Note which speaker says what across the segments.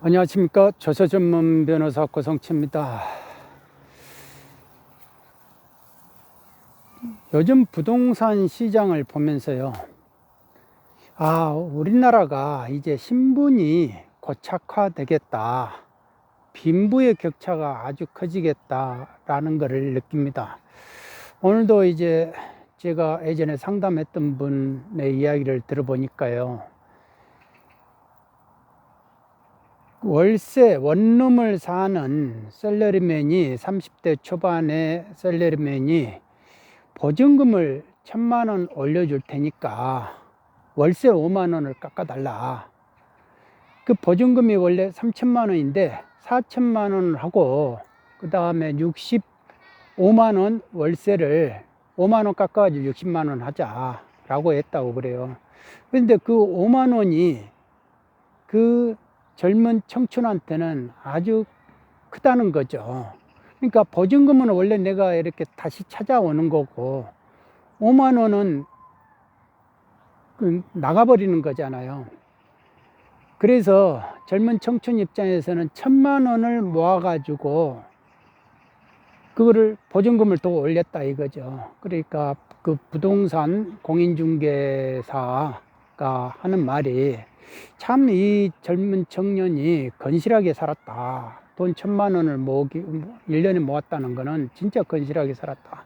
Speaker 1: 안녕하십니까 조서 전문 변호사 고성치입니다. 요즘 부동산 시장을 보면서요. 아, 우리나라가 이제 신분이 고착화되겠다. 빈부의 격차가 아주 커지겠다라는 것을 느낍니다. 오늘도 이제 제가 예전에 상담했던 분의 이야기를 들어보니까요. 월세 원룸을 사는 셀러리맨이 30대 초반의 셀러리맨이 보증금을 천만 원 올려줄 테니까 월세 5만 원을 깎아달라. 그 보증금이 원래 3천만 원인데 4천만 원을 하고 그 다음에 65만 원 월세를 5만 원 깎아가지고 60만 원 하자라고 했다고 그래요. 그런데 그 5만 원이 그 젊은 청춘한테는 아주 크다는 거죠. 그러니까 보증금은 원래 내가 이렇게 다시 찾아오는 거고 5만 원은 그 나가버리는 거잖아요. 그래서 젊은 청춘 입장에서는 천만 원을 모아가지고 그거를 보증금을 더 올렸다 이거죠. 그러니까 그 부동산 공인중개사가 하는 말이 참 이 젊은 청년이 건실하게 살았다. 돈 천만 원을 모으기, 1년에 모았다는 거는 진짜 건실하게 살았다.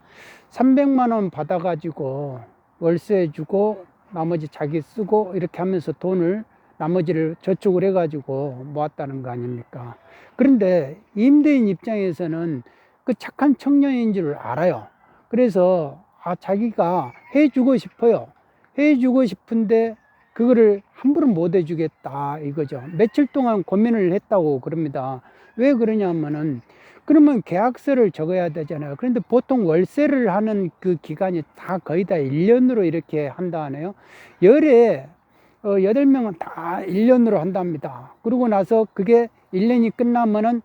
Speaker 1: 300만 원 받아가지고 월세 주고 나머지 자기 쓰고 이렇게 하면서 돈을 나머지를 저축을 해가지고 모았다는 거 아닙니까? 그런데 임대인 입장에서는 그 착한 청년인 줄 알아요. 그래서 아, 자기가 해주고 싶어요. 해주고 싶은데 그거를 함부로 못 해주겠다 이거죠. 며칠 동안 고민을 했다고 그럽니다. 왜 그러냐면은 그러면 계약서를 적어야 되잖아요. 그런데 보통 월세를 하는 그 기간이 다 거의 다 1년으로 이렇게 한다 하네요. 열에 어, 8명은 다 1년으로 한답니다. 그러고 나서 그게 1년이 끝나면은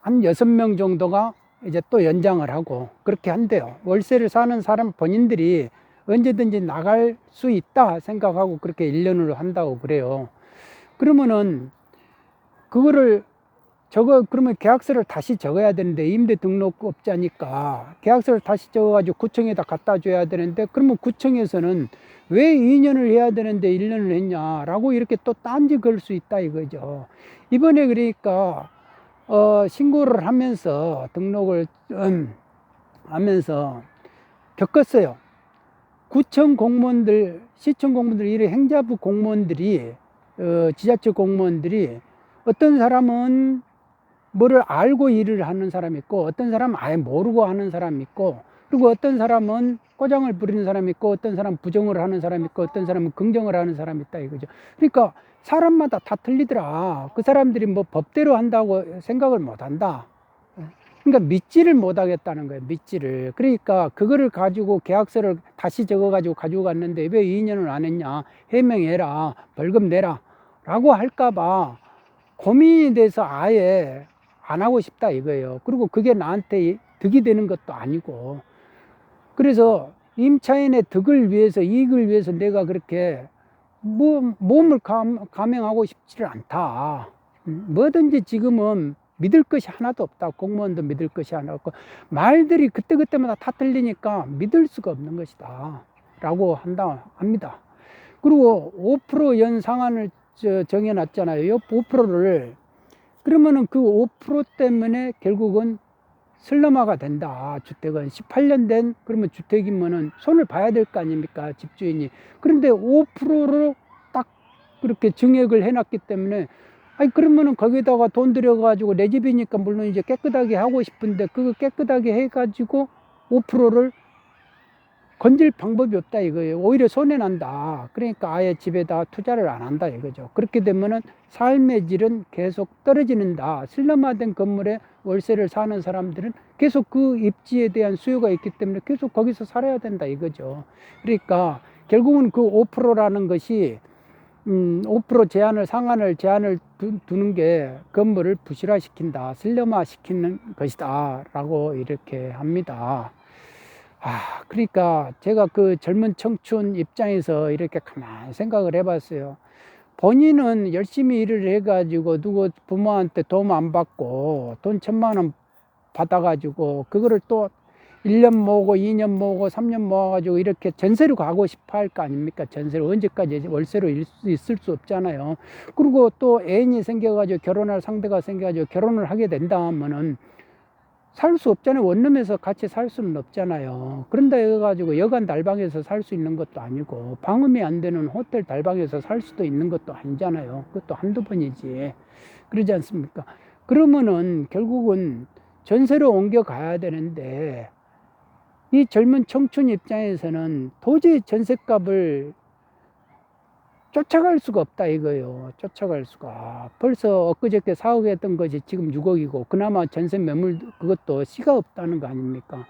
Speaker 1: 한 6명 정도가 이제 또 연장을 하고 그렇게 한대요. 월세를 사는 사람 본인들이 언제든지 나갈 수 있다 생각하고 그렇게 1년으로 한다고 그래요. 그러면은 그거를 저거 그러면 계약서를 다시 적어야 되는데 임대 등록업자니까 계약서를 다시 적어가지고 구청에다 갖다 줘야 되는데 그러면 구청에서는 왜 2년을 해야 되는데 1년을 했냐라고 이렇게 또 딴지 걸 수 있다 이거죠. 이번에 그러니까 어 신고를 하면서 등록을 음, 하면서 겪었어요. 구청 공무원들, 시청 공무원들, 이런 행자부 공무원들이, 어, 지자체 공무원들이 어떤 사람은 뭐를 알고 일을 하는 사람이 있고, 어떤 사람은 아예 모르고 하는 사람이 있고, 그리고 어떤 사람은 꼬장을 부리는 사람이 있고, 어떤 사람은 부정을 하는 사람이 있고, 어떤 사람은 긍정을 하는 사람이 있다 이거죠. 그러니까 사람마다 다 틀리더라. 그 사람들이 뭐 법대로 한다고 생각을 못 한다. 그러니까 믿지를 못하겠다는 거예요. 믿지를. 그러니까 그거를 가지고 계약서를 다시 적어가지고 가지고 갔는데 왜 2년을 안 했냐? 해명해라. 벌금 내라. 라고 할까봐 고민이 돼서 아예 안 하고 싶다 이거예요. 그리고 그게 나한테 득이 되는 것도 아니고. 그래서 임차인의 득을 위해서 이익을 위해서 내가 그렇게 뭐 몸을 감, 감행하고 싶지를 않다. 음, 뭐든지 지금은 믿을 것이 하나도 없다. 공무원도 믿을 것이 하나 없고 말들이 그때그때마다 다 틀리니까 믿을 수가 없는 것이다. 라고 한다 합니다. 그리고 5% 연상한을 정해 놨잖아요. 5%를 그러면은 그 5% 때문에 결국은 슬럼화가 된다. 주택은 18년 된 그러면 주택이면은 손을 봐야 될 거 아닙니까? 집주인이. 그런데 5%로 딱 그렇게 증액을 해 놨기 때문에 아니 그러면은 거기다가 돈 들여가지고 내 집이니까 물론 이제 깨끗하게 하고 싶은데 그거 깨끗하게 해가지고 5%를 건질 방법이 없다 이거예요. 오히려 손해 난다. 그러니까 아예 집에다 투자를 안 한다 이거죠. 그렇게 되면은 삶의 질은 계속 떨어지는다. 슬럼화된 건물에 월세를 사는 사람들은 계속 그 입지에 대한 수요가 있기 때문에 계속 거기서 살아야 된다 이거죠. 그러니까 결국은 그 5%라는 것이 음, 5% 제한을 상한을 제한을 두, 두는 게 건물을 부실화시킨다, 슬럼화시키는 것이다 라고 이렇게 합니다. 아, 그러니까 제가 그 젊은 청춘 입장에서 이렇게 가만히 생각을 해봤어요. 본인은 열심히 일을 해가지고 누구 부모한테 도움 안 받고 돈 천만 원 받아가지고 그거를 또 1년 모으고 2년 모으고 3년 모아가지고 이렇게 전세로 가고 싶어 할 거 아닙니까? 전세로 언제까지 월세로 있을 수 없잖아요. 그리고 또 애인이 생겨가지고 결혼할 상대가 생겨가지고 결혼을 하게 된다 하면은 살 수 없잖아요. 원룸에서 같이 살 수는 없잖아요. 그런다 해가지고 여간 달방에서 살 수 있는 것도 아니고 방음이 안 되는 호텔 달방에서 살 수도 있는 것도 아니잖아요. 그것도 한두 번이지. 그러지 않습니까? 그러면은 결국은 전세로 옮겨가야 되는데 이 젊은 청춘 입장에서는 도저히 전세값을 쫓아갈 수가 없다 이거예요. 쫓아갈 수가. 벌써 엊그저께 4억 했던 것이 지금 6억이고 그나마 전세 매물 그것도 씨가 없다는 거 아닙니까?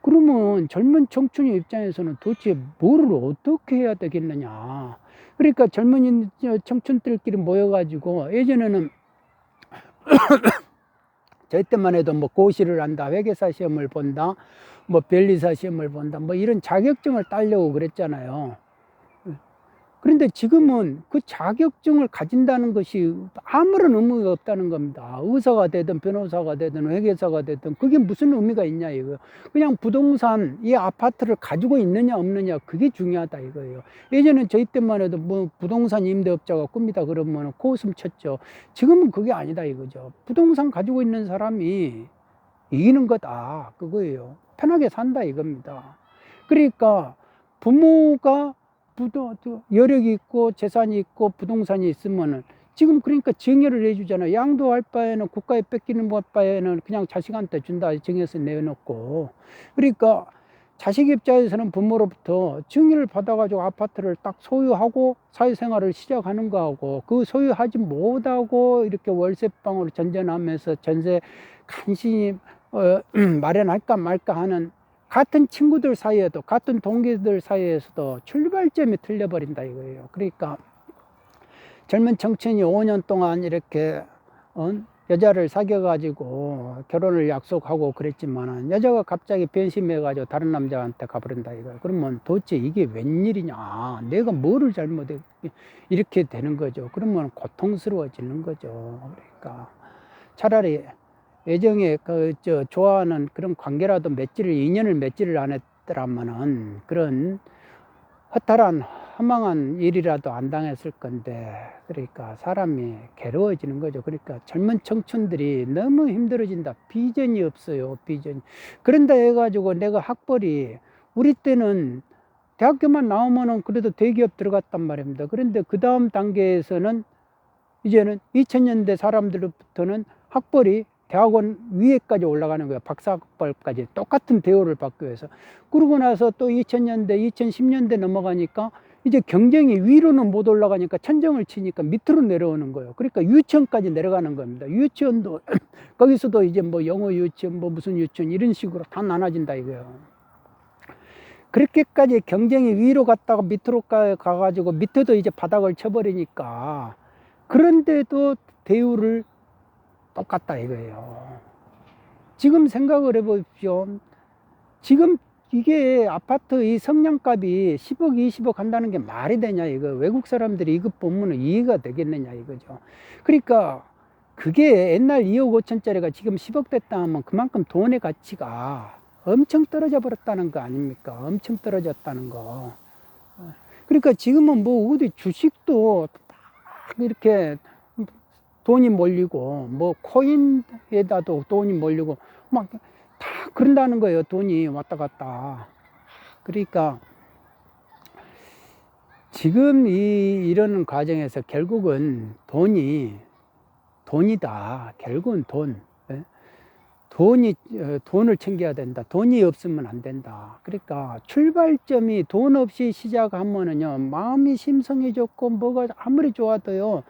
Speaker 1: 그러면 젊은 청춘 입장에서는 도대체 뭐를 어떻게 해야 되겠느냐. 그러니까 젊은 청춘들끼리 모여가지고 예전에는 저희 때만 해도 뭐 고시를 한다, 회계사 시험을 본다, 뭐 변리사 시험을 본다, 뭐 이런 자격증을 따려고 그랬잖아요. 그런데 지금은 그 자격증을 가진다는 것이 아무런 의미가 없다는 겁니다. 의사가 되든 변호사가 되든 회계사가 되든 그게 무슨 의미가 있냐 이거. 그냥 부동산 이 아파트를 가지고 있느냐 없느냐 그게 중요하다 이거예요. 예전엔 저희 때만 해도 뭐 부동산 임대업자가 꿈이다 그러면 코웃음 쳤죠. 지금은 그게 아니다 이거죠. 부동산 가지고 있는 사람이 이기는 거다 그거예요. 편하게 산다 이겁니다. 그러니까 부모가 부도 여력이 있고 재산이 있고 부동산이 있으면은 지금 그러니까 증여를 해주잖아요. 양도할 바에는 국가에 뺏기는 바에는 그냥 자식한테 준다 정해서 내놓고 그러니까 자식 입장에서는 부모로부터 증여를 받아가지고 아파트를 딱 소유하고 사회생활을 시작하는 거하고 그 소유하지 못하고 이렇게 월세방으로 전전하면서 전세 간신히 어, 마련할까 말까 하는 같은 친구들 사이에도 같은 동기들 사이에서도 출발점이 틀려버린다 이거예요. 그러니까 젊은 청춘이 5년 동안 이렇게 어? 여자를 사귀어가지고 결혼을 약속하고 그랬지만은 여자가 갑자기 변심해가지고 다른 남자한테 가버린다 이거예요. 그러면 도대체 이게 웬일이냐? 내가 뭐를 잘못해 이렇게 되는 거죠. 그러면 고통스러워지는 거죠. 그러니까 차라리 애정에 그 저 좋아하는 그런 관계라도 맺지를 인연을 맺지를 안 했더라면은 그런 허탈한 허망한 일이라도 안 당했을 건데 그러니까 사람이 괴로워지는 거죠. 그러니까 젊은 청춘들이 너무 힘들어진다. 비전이 없어요. 비전. 그런다 해가지고 내가 학벌이 우리 때는 대학교만 나오면은 그래도 대기업 들어갔단 말입니다. 그런데 그 다음 단계에서는 이제는 2000년대 사람들부터는 학벌이 대학원 위에까지 올라가는 거예요. 박사학벌까지 똑같은 대우를 받기 위해서. 그러고 나서 또 2000년대, 2010년대 넘어가니까 이제 경쟁이 위로는 못 올라가니까 천정을 치니까 밑으로 내려오는 거예요. 그러니까 유치원까지 내려가는 겁니다. 유치원도 거기서도 이제 뭐 영어 유치원, 뭐 무슨 유치원 이런 식으로 다 나눠진다 이거예요. 그렇게까지 경쟁이 위로 갔다가 밑으로 가, 가가지고 밑에도 이제 바닥을 쳐버리니까 그런데도 대우를 똑같다 이거예요. 지금 생각을 해보십시오. 지금 이게 아파트 이 성량값이 10억, 20억 한다는 게 말이 되냐 이거 외국 사람들이 이거 보면 이해가 되겠느냐 이거죠. 그러니까 그게 옛날 2억 5천짜리가 지금 10억 됐다 하면 그만큼 돈의 가치가 엄청 떨어져 버렸다는 거 아닙니까? 엄청 떨어졌다는 거. 그러니까 지금은 뭐 어디 주식도 막 이렇게 돈이 몰리고 뭐 코인에다도 돈이 몰리고 막 다 그런다는 거예요. 돈이 왔다 갔다. 그러니까 지금 이 이러는 과정에서 결국은 돈이 돈이다. 결국은 돈. 예? 돈이 어, 돈을 챙겨야 된다. 돈이 없으면 안 된다. 그러니까 출발점이 돈 없이 시작하면은요 마음이 심성해졌고 뭐가 아무리 좋아도요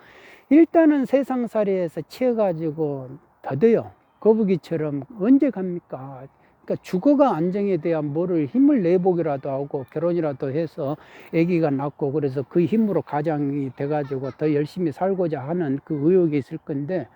Speaker 1: 일단은 세상살이에서 치여가지고 더뎌요. 거북이처럼 언제 갑니까? 그러니까 주거가 안정이 돼야 뭐를 힘을 내보기라도 하고 결혼이라도 해서 아기가 낳고 그래서 그 힘으로 가장이 돼가지고 더 열심히 살고자 하는 그 의욕이 있을 건데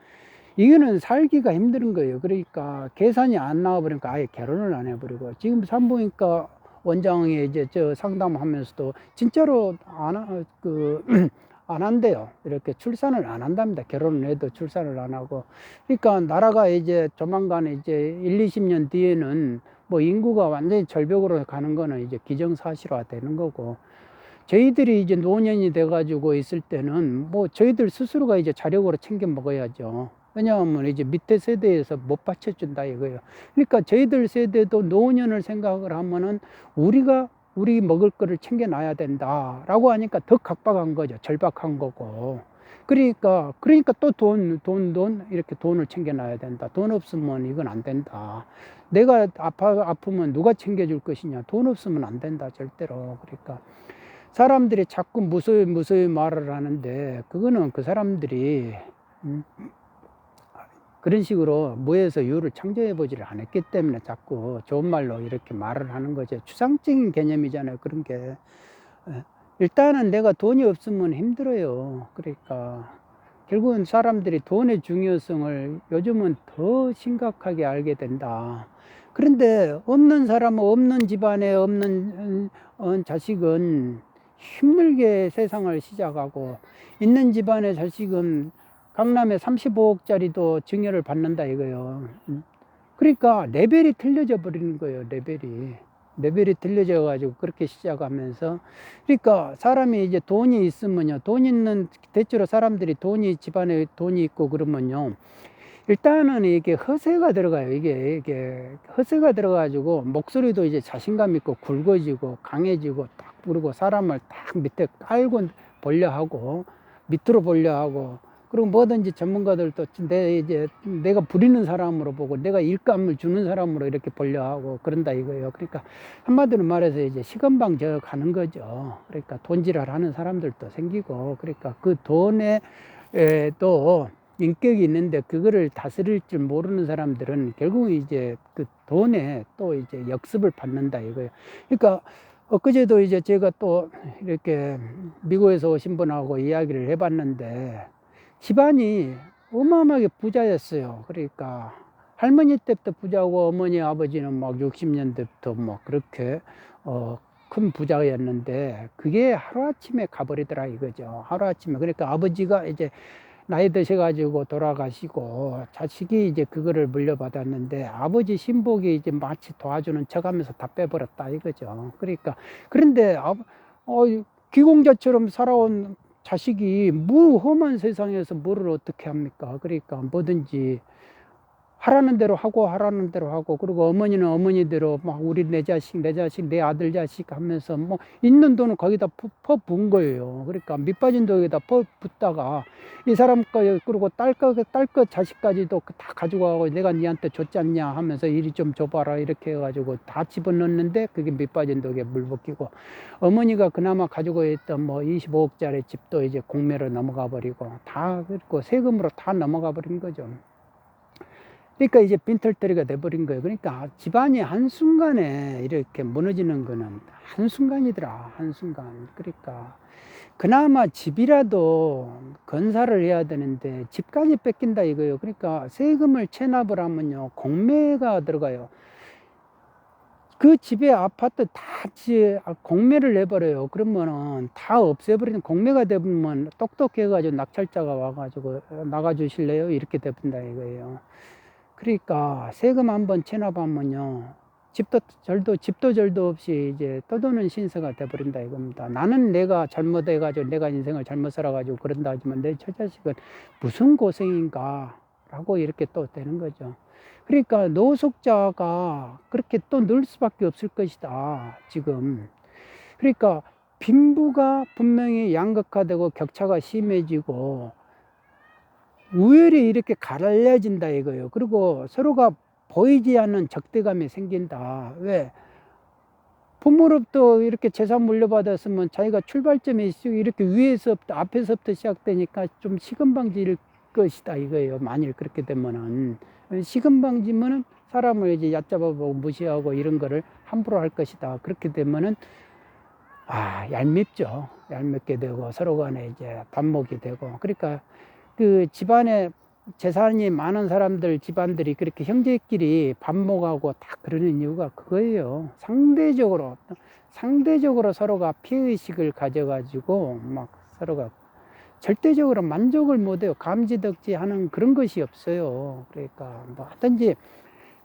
Speaker 1: 이거는 살기가 힘든 거예요. 그러니까 계산이 안 나와버리니까 아예 결혼을 안 해버리고 지금 산부인과 원장이 이제 저 상담하면서도 진짜로 안, 하- 그, 안 한대요. 이렇게 출산을 안 한답니다. 결혼을 해도 출산을 안 하고. 그러니까 나라가 이제 조만간 이제 1, 20년 뒤에는 뭐 인구가 완전히 절벽으로 가는 거는 이제 기정사실화 되는 거고. 저희들이 이제 노년이 돼가지고 있을 때는 뭐 저희들 스스로가 이제 자력으로 챙겨 먹어야죠. 왜냐하면 이제 밑에 세대에서 못 받쳐준다 이거예요. 그러니까 저희들 세대도 노년을 생각을 하면은 우리가 우리 먹을 거를 챙겨놔야 된다라고 하니까 더 각박한 거죠. 절박한 거고. 그러니까 그러니까 또 돈 돈 돈 이렇게 돈을 챙겨놔야 된다. 돈 없으면 이건 안 된다. 내가 아파 아프면 누가 챙겨줄 것이냐. 돈 없으면 안 된다 절대로. 그러니까 사람들이 자꾸 무서이 무서이 말을 하는데 그거는 그 사람들이 음, 그런 식으로 무에서 유를 창조해 보지를 않았기 때문에 자꾸 좋은 말로 이렇게 말을 하는 거죠. 추상적인 개념이잖아요. 그런 게. 예. 일단은 내가 돈이 없으면 힘들어요. 그러니까 결국은 사람들이 돈의 중요성을 요즘은 더 심각하게 알게 된다. 그런데 없는 사람은 없는 집안에 없는 어, 자식은 힘들게 세상을 시작하고 있는 집안의 자식은 강남에 35억짜리도 증여를 받는다 이거요. 음. 그러니까 레벨이 틀려져 버리는 거예요. 레벨이 레벨이 틀려져 가지고 그렇게 시작하면서 그러니까 사람이 이제 돈이 있으면요. 돈 있는 대체로 사람들이 돈이 집안에 돈이 있고 그러면요. 일단은 이게 허세가 들어가요. 이게 이게 허세가 들어가지고 목소리도 이제 자신감 있고 굵어지고 강해지고 딱 부르고 사람을 딱 밑에 깔고 벌려 하고 밑으로 벌려 하고 그리고 뭐든지 전문가들도 내 이제 내가 부리는 사람으로 보고 내가 일감을 주는 사람으로 이렇게 벌려하고 그런다 이거예요. 그러니까 한마디로 말해서 이제 시건방 져 가는 거죠. 그러니까 돈지랄 하는 사람들도 생기고 그러니까 그 돈에 또 인격이 있는데 그거를 다스릴 줄 모르는 사람들은 결국 이제 그 돈에 또 이제 역습을 받는다 이거예요. 그러니까 엊그제도 이제 제가 또 이렇게 미국에서 오신 분하고 이야기를 해봤는데 집안이 어마어마하게 부자였어요. 그러니까 할머니 때부터 부자고 어머니 아버지는 막 60년 대부터 뭐 그렇게 어, 큰 부자였는데 그게 하루아침에 가버리더라 이거죠. 하루아침에. 그러니까 아버지가 이제 나이 드셔가지고 돌아가시고 자식이 이제 그거를 물려받았는데 아버지 신복이 이제 마치 도와주는 척 하면서 다 빼버렸다 이거죠. 그러니까 그런데 아, 어, 기공자처럼 살아온 자식이 뭐 험한 세상에서 뭐를 어떻게 합니까? 그러니까 뭐든지 하라는 대로 하고 하라는 대로 하고 그리고 어머니는 어머니대로 막 우리 내 자식 내 자식 내 아들 자식 하면서 뭐 있는 돈은 거기다 퍼부은 거예요. 그러니까 밑빠진 돈에다 퍼붓다가 이 사람까지 그리고 딸거 딸거 자식까지도 다 가지고 가고 내가 니한테 줬지 않냐 하면서 이리 좀 줘봐라 이렇게 해가지고 다 집어넣는데 그게 밑빠진 독에 물 붓기고 어머니가 그나마 가지고 있던 뭐 25억짜리 집도 이제 공매로 넘어가 버리고 다 그리고 세금으로 다 넘어가 버린 거죠. 그러니까 이제 빈털터리가 돼버린 거예요. 그러니까 집안이 한순간에 이렇게 무너지는 거는 한순간이더라. 한순간. 그러니까 그나마 집이라도 건사를 해야 되는데 집까지 뺏긴다 이거예요. 그러니까 세금을 체납을 하면요. 공매가 들어가요. 그 집에 아파트 다 공매를 내버려요. 그러면은 다 없애버리는 공매가 되면 똑똑해가지고 낙찰자가 와가지고 나가주실래요? 이렇게 돼본다 이거예요. 그러니까 세금 한번 체납하면요. 집도 절도 집도 절도 없이 이제 떠도는 신세가 돼버린다 이겁니다. 나는 내가 잘못해가지고 내가 인생을 잘못 살아가지고 그런다 하지만 내 처자식은 무슨 고생인가라고 이렇게 또 되는 거죠. 그러니까 노숙자가 그렇게 또 늘 수밖에 없을 것이다 지금. 그러니까 빈부가 분명히 양극화되고 격차가 심해지고 우열이 이렇게 갈라진다 이거예요. 그리고 서로가 보이지 않는 적대감이 생긴다. 왜? 부모로부터 이렇게 재산 물려받았으면 자기가 출발점이 이렇게 위에서부터 앞에서부터 시작되니까 좀 시금방지일 것이다 이거예요. 만일 그렇게 되면은 시금방지면은 사람을 이제 얕잡아보고 무시하고 이런 거를 함부로 할 것이다. 그렇게 되면은 아 얄밉죠. 얄밉게 되고 서로 간에 이제 반목이 되고 그러니까 그 집안에 재산이 많은 사람들 집안들이 그렇게 형제끼리 반목하고 다 그러는 이유가 그거예요. 상대적으로 상대적으로 서로가 피의식을 가져가지고 막 서로가 절대적으로 만족을 못해요. 감지덕지 하는 그런 것이 없어요. 그러니까 뭐 하든지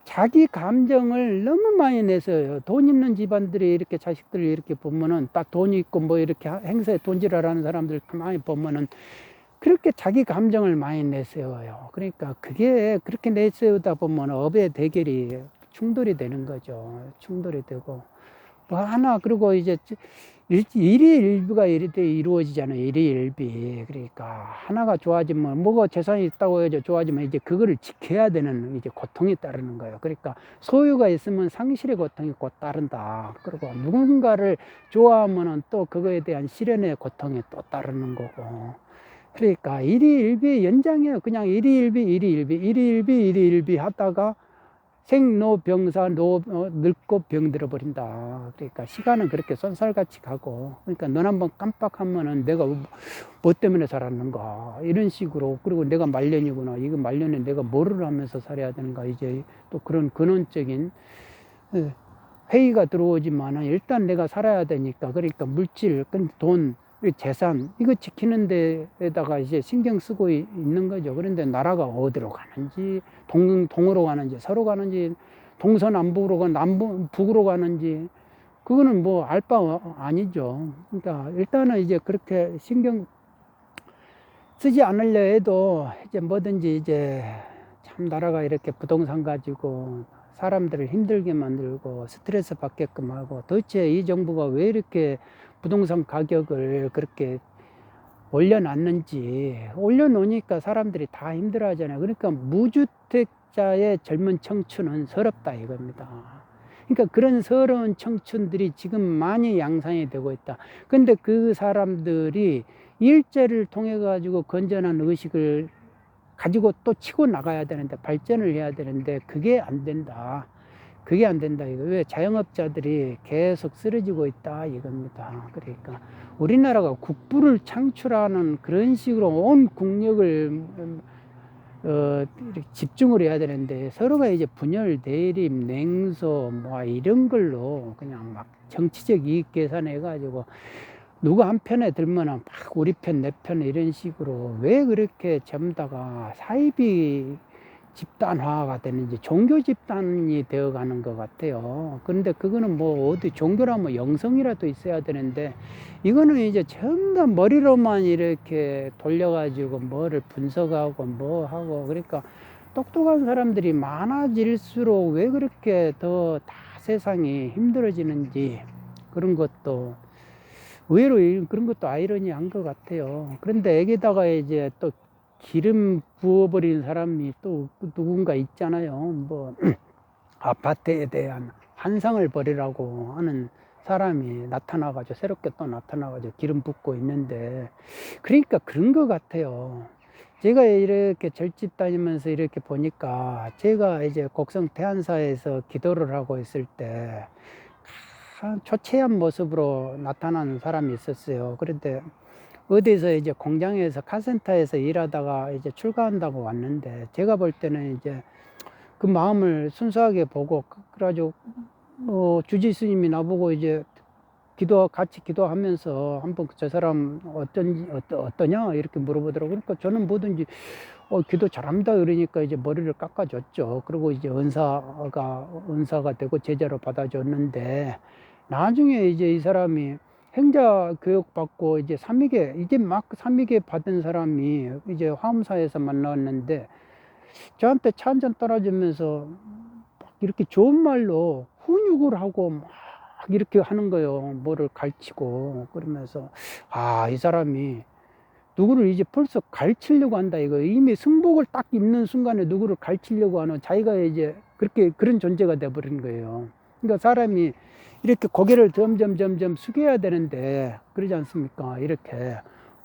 Speaker 1: 자기 감정을 너무 많이 내서요. 돈 있는 집안들이 이렇게 자식들을 이렇게 보면은 딱돈 있고 뭐 이렇게 행사에 돈질하라는 사람들 많이 보면은 그렇게 자기 감정을 많이 내세워요. 그러니까 그게 그렇게 내세우다 보면 업의 대결이 충돌이 되는 거죠. 충돌이 되고 뭐 하나 그리고 이제 일- 일이 일비가 이렇게 이루어지잖아요. 일이 일비. 그러니까 하나가 좋아지면 뭐가 재산이 있다고 해서 좋아지면 이제 그거를 지켜야 되는 이제 고통이 따르는 거예요. 그러니까 소유가 있으면 상실의 고통이 곧 따른다. 그리고 누군가를 좋아하면은 또 그거에 대한 실현의 고통이 또 따르는 거고. 그러니까 일이 일비 연장이에요. 그냥 일이 일비, 일이 일비, 일이 일비, 일이 일비 하다가 생로병사 노 어, 늙고 병들어 버린다. 그러니까 시간은 그렇게 쏜살같이 가고. 그러니까 눈 한번 깜빡하면은 내가 뭐 때문에 살았는가 이런 식으로. 그리고 내가 말년이구나. 이거 말년에 내가 뭐를 하면서 살아야 되는가. 이제 또 그런 근원적인 어, 회의가 들어오지만은 일단 내가 살아야 되니까. 그러니까 물질, 돈, 재산 이거 지키는 데에다가 이제 신경 쓰고 이- 있는 거죠. 그런데 나라가 어디로 가는지 동 동으로 가는지 서로 가는지 동서남북으로 가 남북 북으로 가는지 그거는 뭐 알 바 아니죠. 그러니까 일단은 이제 그렇게 신경 쓰지 않으려 해도 이제 뭐든지 이제 참 나라가 이렇게 부동산 가지고 사람들을 힘들게 만들고 스트레스 받게끔 하고 도대체 이 정부가 왜 이렇게 부동산 가격을 그렇게 올려놨는지 올려놓으니까 사람들이 다 힘들어 하잖아요. 그러니까 무주택자의 젊은 청춘은 서럽다 이겁니다. 그러니까 그런 서러운 청춘들이 지금 많이 양산이 되고 있다. 근데 그 사람들이 일제를 통해 가지고 건전한 의식을 가지고 또 치고 나가야 되는데 발전을 해야 되는데 그게 안 된다. 그게 안 된다 이거 왜 자영업자들이 계속 쓰러지고 있다 이겁니다. 그러니까 우리나라가 국부를 창출하는 그런 식으로 온 국력을 음, 어, 집중을 해야 되는데 서로가 이제 분열, 대립, 냉소 뭐 이런 걸로 그냥 막 정치적 이익 계산해 가지고 누구 한 편에 들면은 막 우리 편, 내 편 이런 식으로 왜 그렇게 전다가 사이비 집단화가 되는지 종교 집단이 되어 가는 것 같아요. 그런데 그거는 뭐 어디 종교라면 영성이라도 있어야 되는데 이거는 이제 전부 다 머리로만 이렇게 돌려가지고 뭐를 분석하고 뭐 하고 그러니까 똑똑한 사람들이 많아질수록 왜 그렇게 더 다 세상이 힘들어지는지 그런 것도 의외로 이- 그런 것도 아이러니한 것 같아요. 그런데 여기다가 이제 또 기름 부어버린 사람이 또 누군가 있잖아요. 뭐 아파트에 대한 환상을 버리라고 하는 사람이 나타나가지고 새롭게 또 나타나가지고 기름 붓고 있는데 그러니까 그런 것 같아요. 제가 이렇게 절집 다니면서 이렇게 보니까 제가 이제 곡성 태안사에서 기도를 하고 있을 때참 초췌한 모습으로 나타나는 사람이 있었어요. 그런데 어디서 이제 공장에서 카센터에서 일하다가 이제 출가한다고 왔는데 제가 볼 때는 이제 그 마음을 순수하게 보고 그래가지고 어, 주지 스님이 나보고 이제 기도 같이 기도하면서 한번 저 사람 어떤지 어떠, 어떠냐? 이렇게 물어보더라고 그러니까 저는 뭐든지 어, 기도 잘합니다. 그러니까 이제 머리를 깎아줬죠. 그리고 이제 은사가 은사가 되고 제자로 받아줬는데 나중에 이제 이 사람이 행자 교육 받고 이제 삼위계 이제 막 삼위계 받은 사람이 이제 화엄사에서 만났는데 저한테 차 한잔 따라주면서 막 이렇게 좋은 말로 훈육을 하고 막 이렇게 하는 거예요. 뭐를 가르치고 그러면서 아 이 사람이 누구를 이제 벌써 가르치려고 한다 이거 이미 승복을 딱 입는 순간에 누구를 가르치려고 하는 자기가 이제 그렇게 그런 존재가 돼 버린 거예요. 그러니까 사람이 이렇게 고개를 점점 점점 숙여야 되는데 그러지 않습니까? 이렇게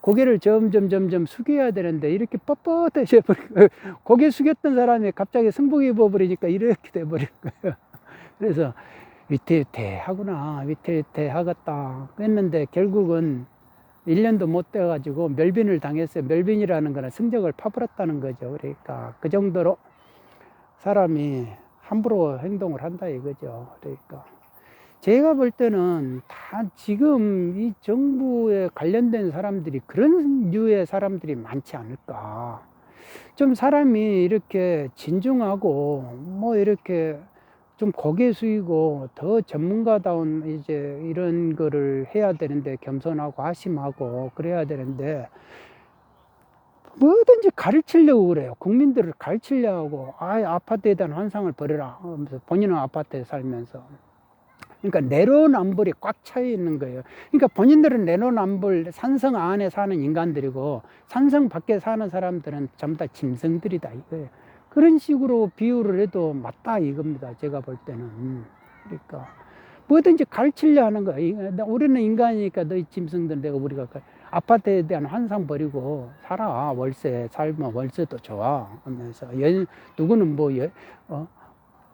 Speaker 1: 고개를 점점 점점 숙여야 되는데 이렇게 뻣뻣해져 버리고 고개 숙였던 사람이 갑자기 승복 입어버리니까 이렇게 돼 버린 거예요. 그래서 위태위태하구나 위태위태하겠다 했는데 결국은 1년도 못 돼가지고 멸빈을 당했어요. 멸빈이라는 거는 승적을 파버렸다는 거죠. 그러니까 그 정도로 사람이 함부로 행동을 한다 이거죠. 그러니까 제가 볼 때는 다 지금 이 정부에 관련된 사람들이 그런 류의 사람들이 많지 않을까. 좀 사람이 이렇게 진중하고 뭐 이렇게 좀 고개 숙이고 더 전문가다운 이제 이런 거를 해야 되는데 겸손하고 하심하고 그래야 되는데 뭐든지 가르치려고 그래요. 국민들을 가르치려고 아 아파트에 대한 환상을 버려라 하면서 본인은 아파트에 살면서 그러니까 내로남불이 꽉차 있는 거예요. 그러니까 본인들은 내로남불 산성 안에 사는 인간들이고 산성 밖에 사는 사람들은 전부 다 짐승들이다 이거예요. 그런 식으로 비유를 해도 맞다 이겁니다. 제가 볼 때는 그러니까 뭐든지 가르치려 하는. 이- 우리는 인간이니까 너희 짐승들 내가 우리가 가- 아파트에 대한 환상 버리고 살아 월세 살면 월세도 좋아 하면서 연 누구는 뭐 여, 어,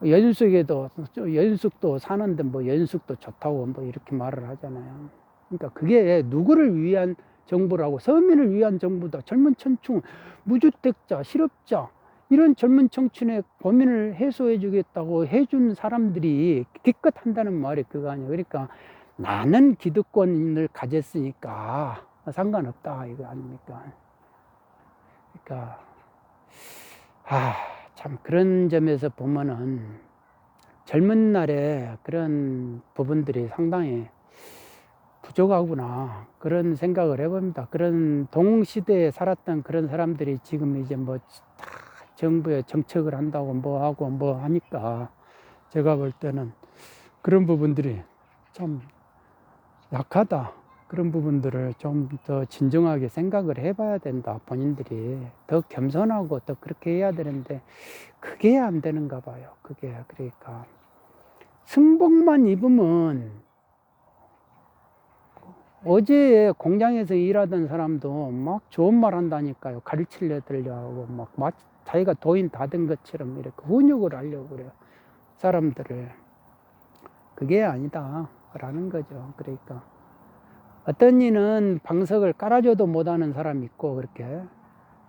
Speaker 1: 연숙에도 연숙도 사는데 뭐 연숙도 좋다고 뭐 이렇게 말을 하잖아요. 그러니까 그게 누구를 위한 정부라고 서민을 위한 정부다. 젊은 청춘, 무주택자, 실업자 이런 젊은 청춘의 고민을 해소해 주겠다고 해준 사람들이 기껏 한다는 말이 그거 아니에요. 그러니까 나는 기득권을 가졌으니까 상관없다 이거 아닙니까? 그러니까 아, 참 그런 점에서 보면은 젊은 날에 그런 부분들이 상당히 부족하구나 그런 생각을 해봅니다. 그런 동시대에 살았던 그런 사람들이 지금 이제 뭐다 정부에 정책을 한다고 뭐 하고 뭐 하니까 제가 볼 때는 그런 부분들이 참 약하다. 그런 부분들을 좀 더 진정하게 생각을 해봐야 된다. 본인들이 더 겸손하고 더 그렇게 해야 되는데 그게 안 되는가 봐요. 그게 그러니까 승복만 입으면 어제 공장에서 일하던 사람도 막 좋은 말 한다니까요. 가르치려 들려고 막, 막 자기가 도인 다 된 것처럼 이렇게 훈육을 하려고 그래요. 사람들을. 그게 아니다. 라는 거죠. 그러니까. 어떤 이는 방석을 깔아줘도 못하는 사람이 있고, 그렇게.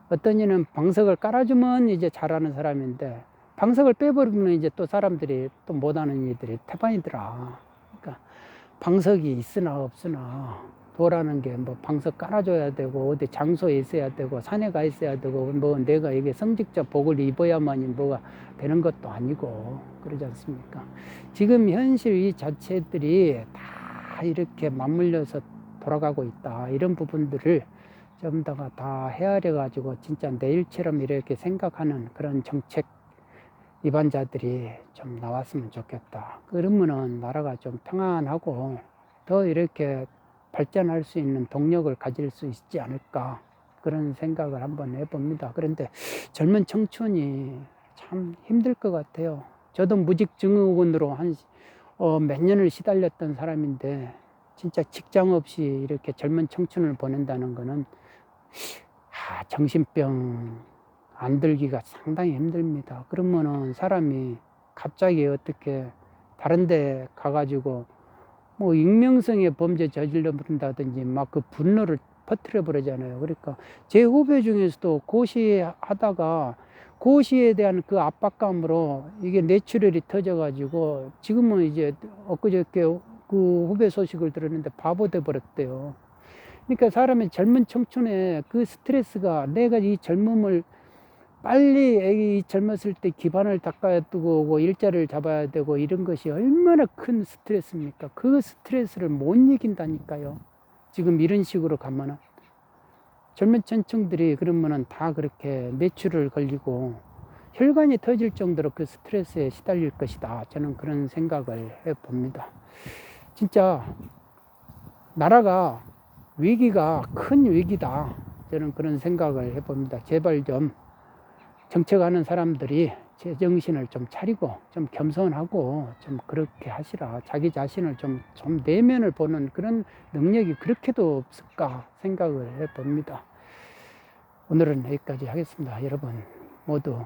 Speaker 1: 어떤 이는 방석을 깔아주면 이제 잘하는 사람인데, 방석을 빼버리면 이제 또 사람들이 또 못하는 이들이 태반이더라. 그러니까 방석이 있으나 없으나 도라는 게 뭐 방석 깔아줘야 되고 어디 장소에 있어야 되고 산에 가 있어야 되고 뭐 내가 이게 성직자 복을 입어야만이 뭐가 되는 것도 아니고 그러지 않습니까? 지금 현실 이 자체들이 다 이렇게 맞물려서 돌아가고 있다 이런 부분들을 좀 더가 다 헤아려 가지고 진짜 내일처럼 이렇게 생각하는 그런 정책 입안자들이 좀 나왔으면 좋겠다. 그러면은 나라가 좀 평안하고 더 이렇게 발전할 수 있는 동력을 가질 수 있지 않을까 그런 생각을 한번 해봅니다. 그런데 젊은 청춘이 참 힘들 것 같아요. 저도 무직 증후군으로 한 어, 몇 년을 시달렸던 사람인데 진짜 직장 없이 이렇게 젊은 청춘을 보낸다는 거는 아, 정신병 안 들기가 상당히 힘듭니다. 그러면은 사람이 갑자기 어떻게 다른 데 가가지고 뭐 익명성의 범죄 저질러 버린다든지 막 그 분노를 퍼뜨려 버리잖아요. 그러니까 제 후배 중에서도 고시 하다가 고시에 대한 그 압박감으로 이게 뇌출혈이 터져가지고 지금은 이제 엊그저께 그 후배 소식을 들었는데 바보 돼 버렸대요. 그러니까 사람의 젊은 청춘에 그 스트레스가 내가 이 젊음을 빨리 애기 젊었을 때 기반을 닦아야 뜨고 일자리를 잡아야 되고 이런 것이 얼마나 큰 스트레스입니까? 그 스트레스를 못 이긴다니까요. 지금 이런 식으로 가면은 젊은 청춘들이 그러면은 다 그렇게 뇌출을 걸리고 혈관이 터질 정도로 그 스트레스에 시달릴 것이다. 저는 그런 생각을 해 봅니다. 진짜 나라가 위기가 큰 위기다. 저는 그런 생각을 해 봅니다. 제발 좀 정책하는 사람들이 제 정신을 좀 차리고 좀 겸손하고 좀 그렇게 하시라. 자기 자신을 좀, 좀 내면을 보는 그런 능력이 그렇게도 없을까 생각을 해 봅니다. 오늘은 여기까지 하겠습니다. 여러분 모두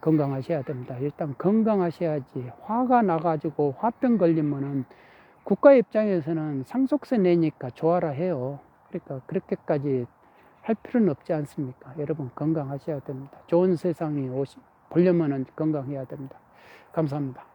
Speaker 1: 건강하셔야 됩니다. 일단 건강하셔야지 화가 나가지고 화병 걸리면은 국가 입장에서는 상속세 내니까 좋아라 해요. 그러니까 그렇게까지 할 필요는 없지 않습니까? 여러분 건강하셔야 됩니다. 좋은 세상이 오시, 보려면은 건강해야 됩니다. 감사합니다.